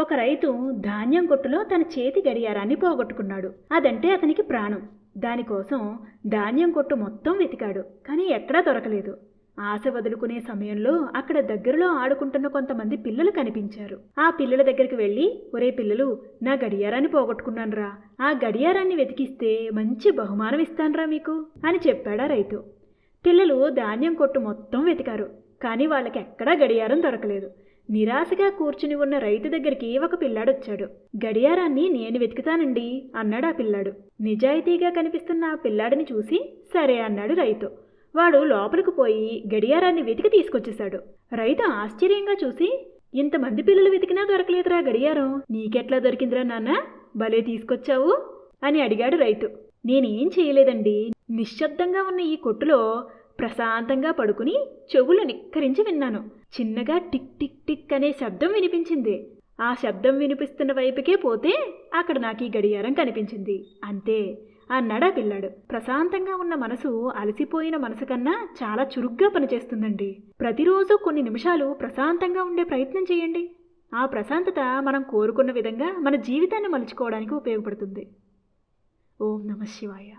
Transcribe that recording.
ఒక రైతు ధాన్యం కొట్టులో తన చేతి గడియారాన్ని పోగొట్టుకున్నాడు. అదంటే అతనికి ప్రాణం. దానికోసం ధాన్యం కొట్టు మొత్తం వెతికాడు కానీ ఎక్కడా దొరకలేదు. ఆశ వదులుకునే సమయంలో అక్కడ దగ్గరలో ఆడుకుంటున్న కొంతమంది పిల్లలు కనిపించారు. ఆ పిల్లల దగ్గరికి వెళ్ళి ఒరే పిల్లలు నా గడియారాన్ని పోగొట్టుకున్నానురా. ఆ గడియారాన్ని వెతికిస్తే మంచి బహుమానం ఇస్తానురా మీకు అని చెప్పాడా రైతు. పిల్లలు ధాన్యం కొట్టు మొత్తం వెతికారు కానీ వాళ్ళకి ఎక్కడా గడియారం దొరకలేదు. నిరాశగా కూర్చుని ఉన్న రైతు దగ్గరికి ఒక పిల్లాడొచ్చాడు. గడియారాన్ని నేను వెతుకుతానండి అన్నాడు ఆ పిల్లాడు. నిజాయితీగా కనిపిస్తున్న ఆ పిల్లాడిని చూసి సరే అన్నాడు రైతు. వాడు లోపలికి పోయి గడియారాన్ని వెతికి తీసుకొచ్చేశాడు. రైతు ఆశ్చర్యంగా చూసి ఇంతమంది పిల్లలు వెతికినా దొరకలేదురా గడియారం. నీకెట్లా దొరికిందిరా నాన్న? భలే తీసుకొచ్చావు అని అడిగాడు రైతు. నేనేం చేయలేదండి. నిశ్శబ్దంగా ఉన్న ఈ కొట్టులో ప్రశాంతంగా పడుకుని చెవులు నిక్కరించి విన్నాను. చిన్నగా టిక్ టిక్ టిక్ అనే శబ్దం వినిపించింది. ఆ శబ్దం వినిపిస్తున్న వైపుకే పోతే అక్కడ నాకు ఈ గడియారం కనిపించింది. అంతే అన్నాడు ఆ పిల్లాడు. ప్రశాంతంగా ఉన్న మనసు అలసిపోయిన మనసు కన్నా చాలా చురుగ్గా పనిచేస్తుందండి. ప్రతిరోజు కొన్ని నిమిషాలు ప్రశాంతంగా ఉండే ప్రయత్నం చేయండి. ఆ ప్రశాంతత మనం కోరుకున్న విధంగా మన జీవితాన్ని మలుచుకోవడానికి ఉపయోగపడుతుంది. ఓం నమ శివాయ.